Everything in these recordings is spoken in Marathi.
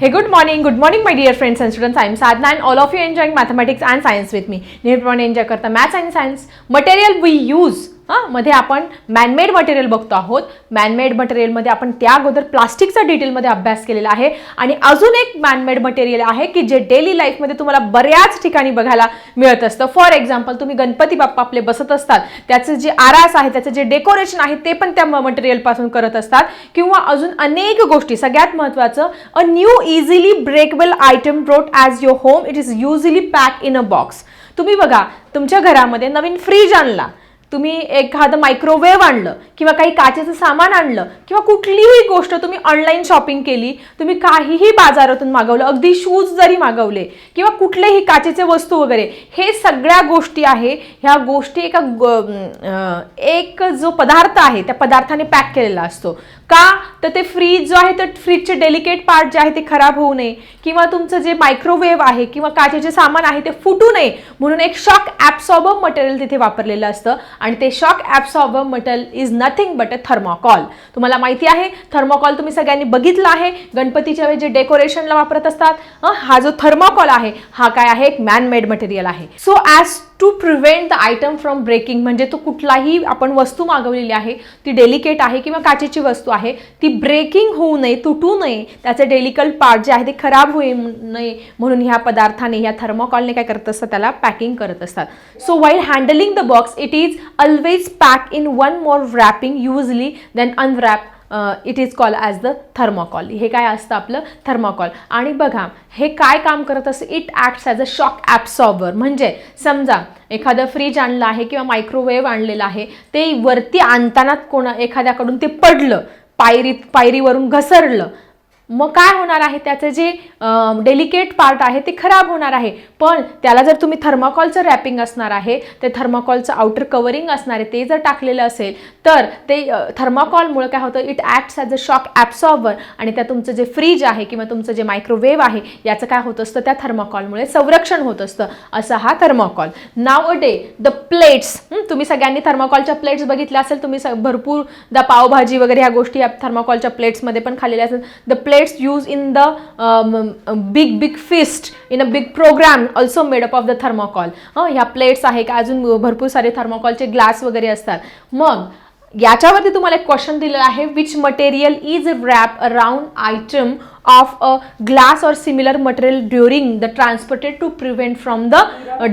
Hey, good morning. Good morning, my dear friends and students. I am Sadhna and all of you enjoying mathematics and science with me. Nirvana enjoy karta maths and science. Material we use हां मध्ये आपण मॅनमेड मटेरियल बघतो आहोत. मॅनमेड मटेरियलमध्ये आपण त्या अगोदर प्लास्टिकचा डिटेलमध्ये अभ्यास केलेला आहे. आणि अजून एक मॅनमेड मटेरियल आहे की जे डेली लाईफमध्ये तुम्हाला बऱ्याच ठिकाणी बघायला मिळत असतं. फॉर एक्झाम्पल तुम्ही गणपती बाप्पा आपले बसत असतात. त्याचं जे आरास आहे त्याचं जे डेकोरेशन आहे ते पण त्या मटेरियलपासून करत असतात. किंवा अजून अनेक गोष्टी. सगळ्यात महत्त्वाचं a new easily breakable item brought as your home it is usually pack in a box तुम्ही बघा तुमच्या घरामध्ये नवीन फ्रीज आणला. तुम्ही एखादं मायक्रोवेव्ह आणलं किंवा काही काचेचं सामान आणलं किंवा कुठलीही गोष्ट तुम्ही ऑनलाईन शॉपिंग केली तुम्ही काहीही बाजारातून मागवलं अगदी शूज जरी मागवले किंवा कुठलेही काचेचे वस्तू वगैरे हे सगळ्या गोष्टी आहे. ह्या गोष्टी एका एक जो पदार्थ आहे त्या पदार्थाने पॅक केलेला असतो. का? तर ते फ्रीज जो आहे तर फ्रीजचे डेलिकेट पार्ट जे आहे ते खराब होऊ नये किंवा तुमचं जे मायक्रोवेव्ह आहे किंवा काचेचे सामान आहे ते फुटू नये म्हणून एक शॉक ॲब्सॉर्बर मटेरियल तिथे वापरलेलं असतं. आणि ते shock absorber material is nothing but a thermocol तुम्हाला माहिती आहे थर्मोकॉल तुम्ही सगळ्यांनी बघितलं आहे. गणपतीच्या वेळी जे डेकोरेशनला वापरत असतात हा जो थर्मॉकॉल आहे हा काय आहे? एक मॅनमेड मटेरियल आहे. So as to prevent the item from breaking म्हणजे तो कुठलाही आपण वस्तू मागवलेली आहे ती डेलिकेट आहे किंवा काचेची वस्तू आहे ती ब्रेकिंग होऊ नये तुटू नये त्याचे डेलिकल पार्ट जे आहे ते खराब होऊ नये म्हणून ह्या पदार्थाने ह्या थर्मोकॉलने काय करत असतात? त्याला पॅकिंग करत असतात. So while handling the box it is always pack in one more wrapping usually then unwrap it is call as the thermocol हे काय असतं आपलं? थर्माकॉल आणि बघा हे काय काम करत असतं? It acts as a shock absorber म्हणजे समजा एखादं फ्रीज आणलं आहे किंवा मायक्रोवेव्ह आणलेलं आहे ते वरती आणताना कोणा एखाद्याकडून ते पडलं पायरीत पायरीवरून घसरलं मग काय होणार आहे? त्याचं जे डेलिकेट पार्ट आहे ते खराब होणार आहे. पण त्याला जर तुम्ही थर्माकॉलचं रॅपिंग असणार आहे ते थर्माकॉलचं आउटर कवरिंग असणार आहे ते जर टाकलेलं असेल तर ते थर्माकॉलमुळे काय होतं? It acts as a shock absorber आणि त्या तुमचं जे फ्रीज आहे किंवा तुमचं जे मायक्रोवेव्ह आहे याचं काय होत असतं? त्या थर्माकॉलमुळे संरक्षण होत असतं. असा हा थर्माकॉल नाव अ डे द प्लेट्स तुम्ही सगळ्यांनी थर्माकॉलच्या प्लेट्स बघितल्या असेल तुम्ही स- भरपूर द पावभाजी वगैरे ह्या गोष्टी या थर्माकॉलच्या प्लेट्समध्ये पण खाल्लेल्या असेल. The plate plates use in the big big feast in a big program also made up of the thermocol. Oh, ह्या प्लेट्स आहे का? अजून भरपूर सारे थर्माकॉलचे ग्लास वगैरे असतात. मग याच्यावरती तुम्हाला एक क्वेश्चन दिलेला आहे which material is wrap around item of a glass or similar material during the transported to prevent from the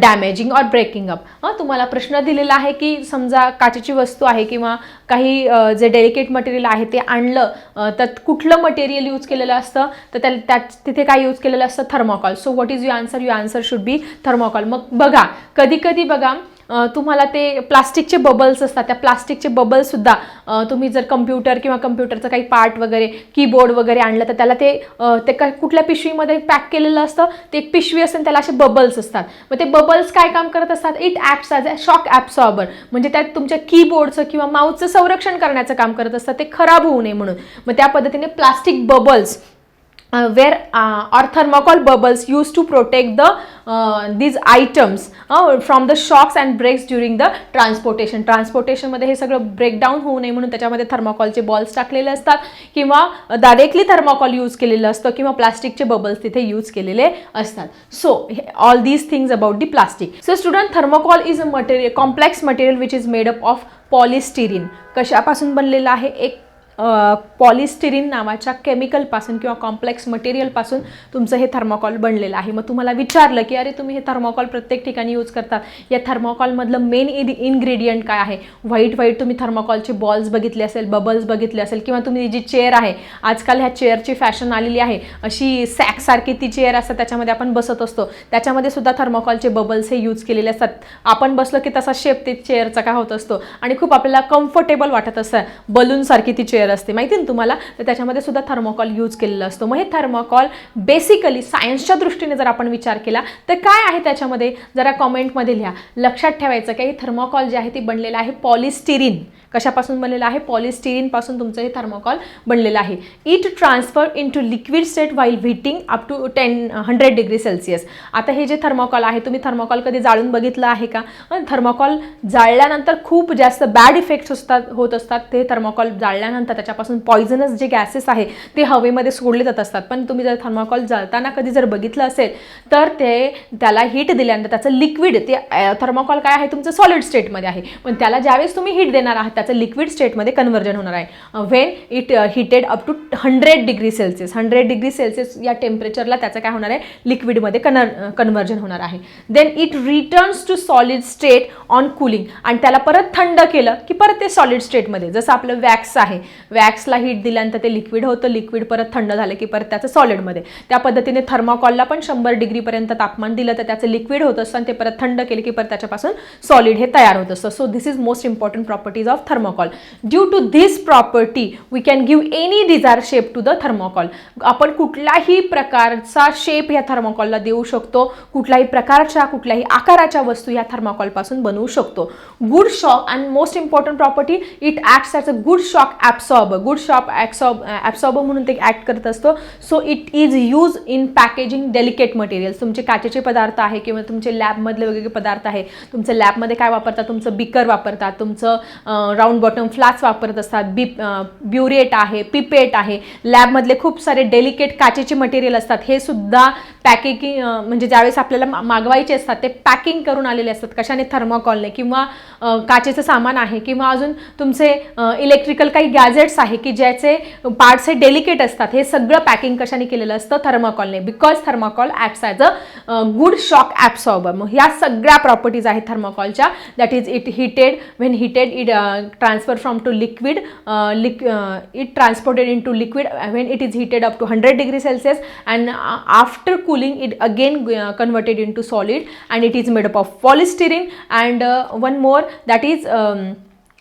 damaging or breaking up हां तुम्हाला प्रश्न दिलेला आहे की समजा काचेची वस्तू आहे किंवा काही जे डेलिकेट मटेरियल आहे ते आणलं तर कुठलं मटेरियल यूज केलेलं असतं? तर त्या त्यात तिथे काय यूज केलेलं असतं? Thermocol so what is you answer you answer should be thermocol मग बघा कधी कधी बघा तुम्हाला ते प्लास्टिकचे बबल्स असतात त्या प्लास्टिकचे बबल्ससुद्धा तुम्ही जर कम्प्युटर किंवा कम्प्युटरचं काही पार्ट वगैरे कीबोर्ड वगैरे आणलं तर त्याला ते ते का कुठल्या पिशवीमध्ये पॅक केलेलं असतं? ते एक पिशवी असते त्याला असे बबल्स असतात. मग ते बबल्स काय काम करत असतात? इट ॲप्स ॲज अ शॉक ॲब्सॉर्बर म्हणजे त्यात तुमच्या कीबोर्डचं किंवा माऊसचं संरक्षण करण्याचं काम करत असतात. ते खराब होऊ नये म्हणून. मग त्या पद्धतीने plastic bubbles uh, where uh, or thermocol bubbles used to protect the uh, these items uh, from the shocks and breaks during the transportation. Transportation मध्ये हे सगळं ब्रेकडाऊन होऊ नये म्हणून त्याच्यामध्ये थर्माकॉलचे बॉल्स टाकलेले असतात किंवा डायरेक्टली थर्माकॉल यूज केलेलं असतं किंवा प्लास्टिकचे बबल्स तिथे यूज केलेले असतात. So all these things about the plastic so student thermocol is a material complex material which is made up of polystyrene कशापासून बनलेलं आहे? एक पॉलिस्टिरीन नावाच्या केमिकलपासून किंवा कॉम्प्लेक्स मटेरियलपासून तुमचं हे थर्मोकॉल बनलेलं आहे. मग तुम्हाला विचारलं की अरे तुम्ही हे थर्मोकॉल प्रत्येक ठिकाणी यूज करतात या थर्मोकॉलमधलं मेन इड इन्ग्रेडियंट काय आहे? व्हाईट व्हाईट तुम्ही थर्मोकॉलचे बॉल्स बघितले असेल बबल्स बघितले असेल किंवा तुम्ही जी चेअर आहे आजकाल ह्या चेअरची फॅशन आलेली आहे. अशी सॅकसारखी ती चेअर असतात त्याच्यामध्ये आपण बसत असतो. त्याच्यामध्ये सुद्धा थर्मोकॉलचे बबल्स हे यूज केलेले असतात. आपण बसलो की तसा शेप ते चेअरचा काय होत असतो. आणि खूप आपल्याला कम्फर्टेबल वाटत असतं. बलूनसारखी ती चेअर असते. माहिती ना तुम्हाला? तर त्याच्यामध्ये सुद्धा थर्मोकॉल यूज केलेलं असतो. मग हे थर्मोकॉल बेसिकली सायन्सच्या दृष्टीने जर आपण विचार केला तर काय आहे त्याच्यामध्ये? जरा कॉमेंटमध्ये लिहा. लक्षात ठेवायचं की हे थर्मोकॉल जे आहे ते बनलेलं आहे पॉलिस्टिरीन कशापासून बनलेलं आहे? पॉलिस्टिरीनपासून तुमचं हे थर्मोकॉल बनलेलं आहे. It transfer into liquid state while heating up to ten hundred degree Celsius आता हे जे थर्मोकॉल आहे तुम्ही थर्मोकॉल कधी जाळून बघितलं आहे का? थर्मोकॉल जाळल्यानंतर खूप जास्त बॅड इफेक्ट्स असतात होत असतात. ते थर्मोकॉल जाळल्यानंतर त्याच्यापासून पॉयझनस जे गॅसेस आहे ते हवेमध्ये सोडले जात असतात. पण तुम्ही जर थर्मोकॉल जळताना कधी जर बघितलं असेल तर ते त्याला हीट दिल्यानंतर त्याचं लिक्विड ते थर्मोकॉल काय आहे? तुमचं सॉलिड स्टेटमध्ये आहे. पण त्याला ज्यावेळेस तुम्ही हीट देणार आहात त्याचं लिक्विड स्टेटमध्ये कन्व्हर्जन होणार आहे. When it heated up to hundred degree Celsius hundred degree Celsius या टेम्परेचरला त्याचं काय होणार आहे? लिक्विडमध्ये कन्वर कन्व्हर्जन होणार आहे. Then it returns to solid state on cooling आणि त्याला परत थंड केलं की परत ते सॉलिड स्टेटमध्ये जसं आपलं वॅक्स आहे. वॅक्सला हीट दिल्यानंतर ते लिक्विड होतं लिक्विड परत थंड झालं की परत त्याचं सॉलिडमध्ये त्या पद्धतीने थर्माकॉलला पण शंभर डिग्रीपर्यंत तापमान दिलं तर त्याचं लिक्विड होत. असतं आणि ते परत थंड केले की परत त्याच्यापासून सॉलिड हे तयार होत. असतं so this is most important properties of thermocol due to this property we can give any desire shape to the thermocol आपण कुठलाही प्रकारचा शेप या थर्मोकॉलला देऊ शकतो. कुठल्याही प्रकारच्या कुठल्याही आकाराच्या वस्तू या थर्माकॉलपासून बनवू शकतो. Good shock and most important property it acts as a good shock absorb good shock absorb absorb म्हणून ते ॲक्ट करत असतो. So it is use in packaging delicate materials तुमचे काचेचे पदार्थ आहे किंवा तुमचे लॅबमधले वेगवेगळे पदार्थ आहे. तुमचं लॅबमध्ये काय वापरतात? तुमचं बिकर वापरतात. तुमचं राऊंड बॉटम फ्लास्क वापरत असतात. बी ब्युरेट आहे पिपेट आहे. लॅबमधले खूप सारे डेलिकेट काचेचे मटेरियल असतात. हे सुद्धा पॅकिंग म्हणजे ज्यावेळेस आपल्याला मागवायचे असतात ते पॅकिंग करून आलेले असतात. कशाने? थर्माकॉलने किंवा काचेचं सामान आहे किंवा अजून तुमचे इलेक्ट्रिकल काही गॅजेट्स आहे की ज्याचे पार्ट्स हे डेलिकेट असतात हे सगळं पॅकिंग कशाने केलेलं असतं? थर्माकॉलने. Because thermocol apps as a good shock absorber मग ह्या सगळ्या प्रॉपर्टीज आहेत थर्माकॉलच्या. That is it heated. When heated it transfer from to liquid like it transported into liquid when it is heated up to hundred degree Celsius and after cooling it again uh, converted into solid and it is made up of polystyrene and uh, one more that is um,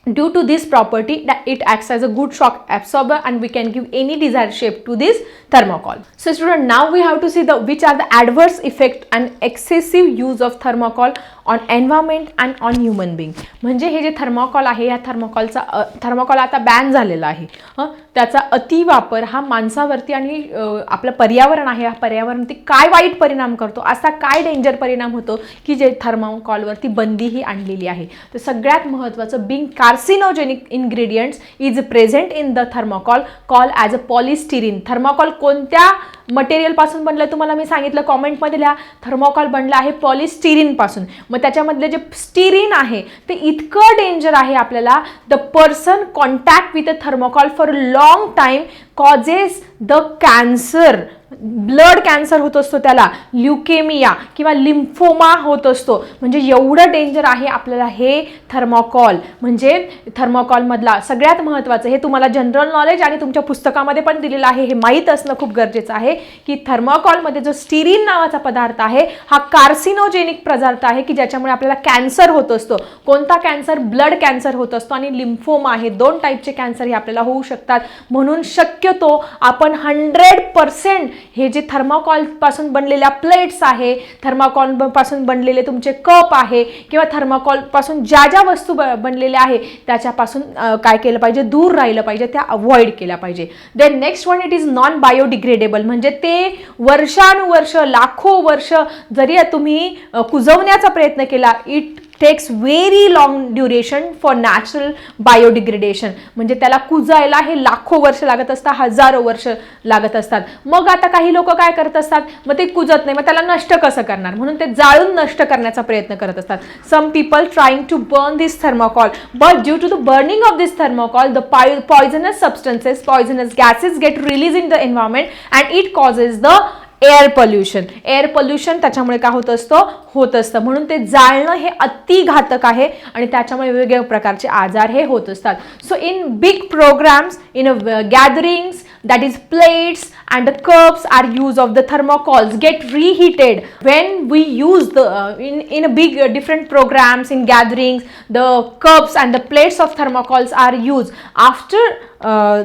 due to this property that it acts as a good shock absorber and we can give any desired shape to this thermocol so student now we have to see the which are the adverse effect and excessive use of thermocol on environment and on human being म्हणजे हे जे थर्मोकॉल आहे या थर्मोकॉलचा थर्मोकॉल आता बॅन झालेला आहे हं त्याचा अतिवापर हा माणसावरती आणि आपलं पर्यावरण आहे हा पर्यावरणावरती काय वाईट परिणाम करतो असा काय डेंजर परिणाम होतो की जे थर्मोकॉलवरती बंदीही आणलेली आहे. तर सगळ्यात महत्त्वाचं being carcinogenic ingredients is present in the thermocol call as a polystyrene thermocol कोणत्या मटेरियलपासून बनलं तुम्हाला मी सांगितलं कॉमेंटमध्ये लिहा. थर्मोकॉल बनलं आहे पॉलिस्टिरीनपासून. मग त्याच्यामधले जे स्टिरीन आहे ते इतकं डेंजर आहे आपल्याला. The person contact with a thermocol for long time causes the cancer blood cancer होत असतो त्याला. ल्युकेमिया किंवा लिम्फोमा होत असतो. म्हणजे एवढं डेंजर आहे आपल्याला हे थर्मोकॉल म्हणजे थर्मोकॉलमधला सगळ्यात महत्त्वाचं हे तुम्हाला जनरल नॉलेज आणि तुमच्या पुस्तकामध्ये पण दिलेलं आहे. हे माहीत असणं खूप गरजेचं आहे की थर्मोकॉलमध्ये जो स्टिरीन नावाचा पदार्थ आहे हा कार्सिनोजेनिक पदार्थ आहे की ज्याच्यामुळे आपल्याला कॅन्सर होत असतो. कोणता कॅन्सर ब्लड कॅन्सर होत असतो आणि लिम्फोमा हे दोन टाईपचे कॅन्सर हे आपल्याला होऊ शकतात. म्हणून शक्य शक्यतो आपण हंड्रेड पर्सेंट हे जे थर्माकॉलपासून बनलेल्या प्लेट्स आहे थर्माकॉलपासून बनलेले तुमचे कप आहे किंवा थर्माकॉलपासून ज्या ज्या वस्तू ब- बनलेल्या आहे त्याच्यापासून काय केलं पाहिजे? दूर राहिलं पाहिजे त्या अवॉइड केल्या पाहिजे. Then next one it is non biodegradable म्हणजे ते वर्षानुवर्ष लाखो वर्ष जरी तुम्ही कुजवण्याचा प्रयत्न केला it takes very long duration for natural biodegradation म्हणजे त्याला कुजायला हे लाखो वर्ष लागत असतात हजारो वर्ष लागत असतात. मग आता काही लोक काय करत असतात? मग ते कुजत नाही मग त्याला नष्ट कसं करणार? म्हणून ते जाळून नष्ट करण्याचा प्रयत्न करत असतात. Some people trying to burn this thermocol but due to the burning of this thermocol the poisonous substances poisonous gases get release in the environment and it causes the air pollution. Air pollution त्याच्यामुळे काय होत असतं? होत असतं. म्हणून ते जाळणं हे अति घातक आहे आणि त्याच्यामुळे वेगवेगळ्या प्रकारचे आजार हे होत असतात. So in big programs in gatherings that is plates and cups are use of the thermocols get reheated when we use the in in big different programs in gatherings the cups and the plates of thermocols are use after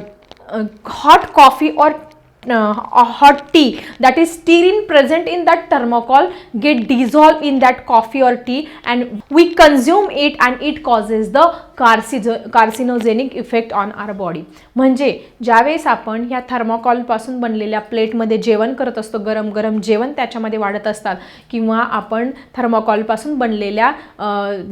hot coffee or hot tea that is styrene present in that thermocol get dissolve in that coffee or tea and we consume it and it causes the carcino carcinogenic effect on our body म्हणजे ज्यावेळेस आपण ह्या थर्मोकॉलपासून बनलेल्या प्लेटमध्ये जेवण करत असतो गरम गरम जेवण त्याच्यामध्ये वाढत असतात किंवा आपण थर्मोकॉलपासून बनलेल्या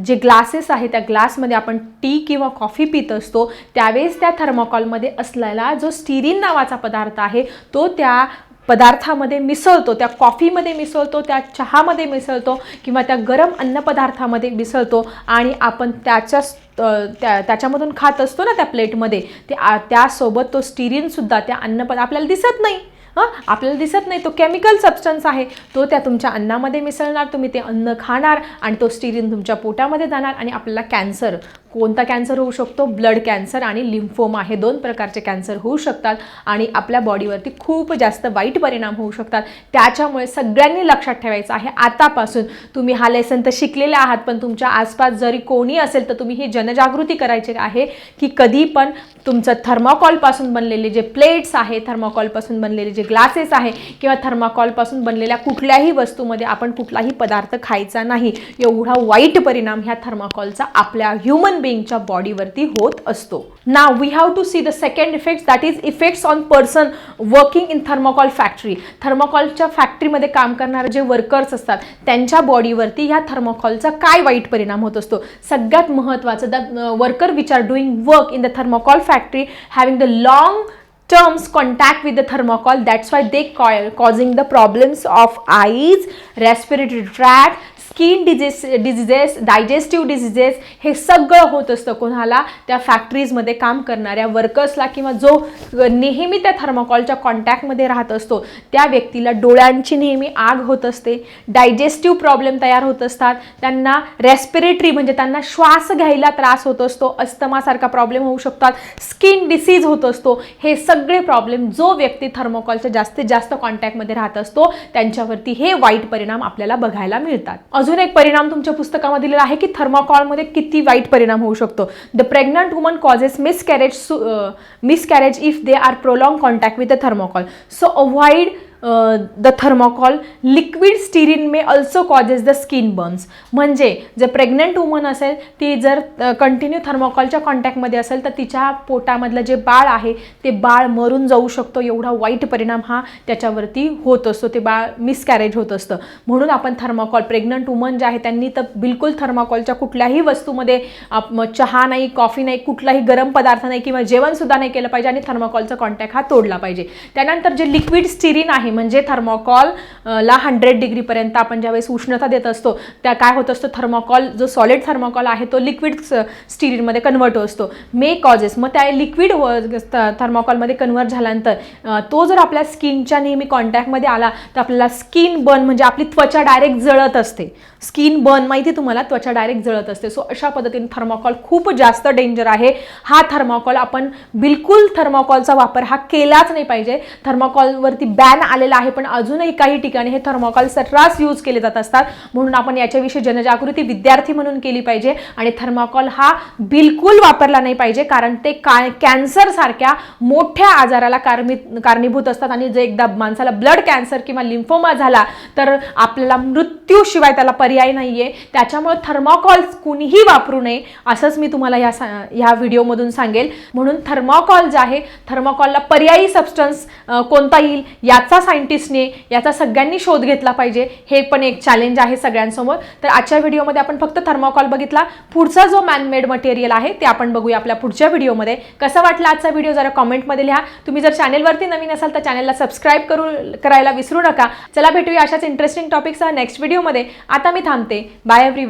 जे ग्लासेस आहे त्या ग्लासमध्ये आपण टी किंवा कॉफी पित असतो त्यावेळेस त्या थर्मोकॉलमध्ये असलेला जो स्टिरिन नावाचा पदार्थ आहे तो त्या पदार्थामध्ये मिसळतो त्या कॉफीमध्ये मिसळतो त्या चहामध्ये मिसळतो किंवा त्या गरम अन्नपदार्थामध्ये मिसळतो आणि आपण त्याच्या त्या त्याच्यामधून खात असतो ना त्या प्लेटमध्ये ते त्यासोबत तो स्टिरिनसुद्धा त्या अन्नपद आपल्याला दिसत नाही. हां आपल्याला दिसत नाही. तो केमिकल सबस्टन्स आहे. तो त्या तुमच्या अन्नामध्ये मिसळणार तुम्ही ते अन्न खाणार आणि तो स्टिरिन तुमच्या पोटामध्ये जाणार आणि आपल्याला कॅन्सर कोणता कॅन्सर होऊ शकतो? ब्लड कॅन्सर आणि लिम्फोमा हे दोन प्रकारचे कॅन्सर होऊ शकतात आणि आपल्या बॉडीवरती खूप जास्त वाईट परिणाम होऊ शकतात. त्याच्यामुळे सगळ्यांनी लक्षात ठेवायचं आहे. आतापासून तुम्ही हा लेसन तर शिकलेले आहात पण तुमच्या आसपास जरी कोणी असेल तर तुम्ही ही जनजागृती करायची आहे की कधी पण तुमचं थर्माकॉलपासून बनलेले जे प्लेट्स आहे थर्माकॉलपासून बनलेले जे ग्लासेस आहे किंवा थर्माकॉलपासून बनलेल्या कुठल्याही वस्तूमध्ये आपण कुठलाही पदार्थ खायचा नाही. एवढा वाईट परिणाम ह्या थर्माकॉलचा आपल्या ह्युमन बिईंगच्या बॉडीवरती होत असतो. ना we have to see the second effect that is effects on person working in thermocol factory थर्माकॉलच्या फॅक्टरीमध्ये काम करणारे जे वर्कर्स असतात त्यांच्या बॉडीवरती ह्या थर्माकॉलचा काय वाईट परिणाम होत असतो? सगळ्यात महत्त्वाचं the worker which are doing work in the thermocol factory having the long terms contact with the thermocol. That's why they ca- causing the problems of eyes respiratory tract skin diseases diseases digestive diseases हे सगळं होत असतं कोणाला त्या फॅक्टरीजमध्ये काम करणाऱ्या वर्कर्सला किंवा जो नेहमी त्या थर्माकॉलच्या कॉन्टॅक्टमध्ये राहत असतो त्या व्यक्तीला डोळ्यांची नेहमी आग होत असते डायजेस्टिव्ह प्रॉब्लेम तयार होत असतात त्यांना रेस्पिरेटरी म्हणजे त्यांना श्वास घ्यायला त्रास होत असतो अस्तमासारखा प्रॉब्लेम होऊ शकतात स्किन डिसीज होत असतो हे सगळे प्रॉब्लेम जो व्यक्ती थर्मोकॉलच्या जास्तीत जास्त कॉन्टॅक्टमध्ये राहत असतो त्यांच्यावरती हे वाईट परिणाम आपल्याला बघायला मिळतात. अजून एक परिणाम तुमच्या पुस्तकामध्ये दिलेला आहे की थर्माकॉलमध्ये किती वाईट परिणाम होऊ शकतो. The pregnant woman causes miscarriage miscarriage if they are prolong contact with the thermocol so avoid the thermocol liquid styrene may also causes the skin burns म्हणजे जर प्रेग्नंट वुमन असेल ती जर कंटिन्यू थर्मोकॉलच्या कॉन्टॅक्टमध्ये असेल तर तिच्या पोटामधलं जे बाळ आहे ते बाळ मरून जाऊ शकतो. एवढा वाईट परिणाम हा त्याच्यावरती होत असतो. ते बाळ मिसकॅरेज होत असतं. म्हणून आपण थर्मोकॉल प्रेग्नंट वुमन जे आहे त्यांनी तर बिलकुल थर्मोकॉलच्या कुठल्याही वस्तूमध्ये आप- चहा नाही कॉफी नाही कुठलाही गरम पदार्थ नाही किंवा जेवणसुद्धा नाही केलं पाहिजे आणि थर्मोकॉलचा कॉन्टॅक्ट हा तोडला पाहिजे. त्यानंतर जे लिक्विड स्टिरिन आहे म्हणजे थर्मोकॉल ला हंड्रेड डिग्रीपर्यंत आपण ज्यावेळेस उष्णता देत असतो त्या काय होत असतो? थर्मोकॉल जो सॉलिड थर्मोकॉल आहे तो लिक्विड स्टिरीनमध्ये कन्वर्ट होत असतो. मे कॉजेस मग त्या लिक्विड थर्मोकॉलमध्ये कन्वर्ट झाल्यानंतर तो जर आपल्या स्किनच्या नेहमी कॉन्टॅक्टमध्ये आला तर आपल्याला स्किन बर्न म्हणजे आपली त्वचा डायरेक्ट जळत असते. स्किन बर्न माहिती तुम्हाला? त्वचा डायरेक्ट जळत असते. सो अशा पद्धतीने थर्मोकॉल खूप जास्त डेंजर आहे. हा थर्मोकॉल आपण बिलकुल थर्मोकॉलचा वापर हा केलाच नाही पाहिजे. थर्मोकॉलवरती बॅन आलेला आहे पण अजूनही काही ठिकाणी हे थर्मोकॉल सर्रास यूज केले जात असतात. म्हणून आपण याच्याविषयी जनजागृती विद्यार्थी म्हणून केली पाहिजे आणि थर्माकॉल हा बिलकुल वापरला नाही पाहिजे कारण ते का कॅन्सर सारख्या मोठ्या आजाराला कारणी कारणीभूत असतात. आणि जे एकदा माणसाला ब्लड कॅन्सर किंवा लिम्फोमा झाला तर आपल्याला मृत्यूशिवाय त्याला पर्याय नाही आहे त्याच्यामुळे थर्माकॉल कुणीही वापरू नये असंच मी तुम्हाला या सा ह्या व्हिडिओमधून सांगेल. म्हणून थर्मोकॉल जे आहे थर्माकॉलला पर्यायी सबस्टन्स कोणता येईल याचा सायंटिस्टने याचा सगळ्यांनी शोध घेतला पाहिजे. हे पण एक चॅलेंज आहे सगळ्यांसमोर. तर आजच्या व्हिडिओमध्ये आपण फक्त थर्माकॉल बघितला. पुढचा जो मॅनमेड मटेरियल आहे ते आपण बघूया आपल्या पुढच्या व्हिडिओमध्ये. कसा वाटला आजचा व्हिडिओ? जरा कॉमेंटमध्ये लिहा. तुम्ही जर चॅनेलवरती नवीन असाल तर चॅनलला सबस्क्राईब करू करायला विसरू नका. चला भेटूया अशाच इंटरेस्टिंग टॉपिकसह नेक्स्ट व्हिडिओमध्ये आता मी थांबते. Bye every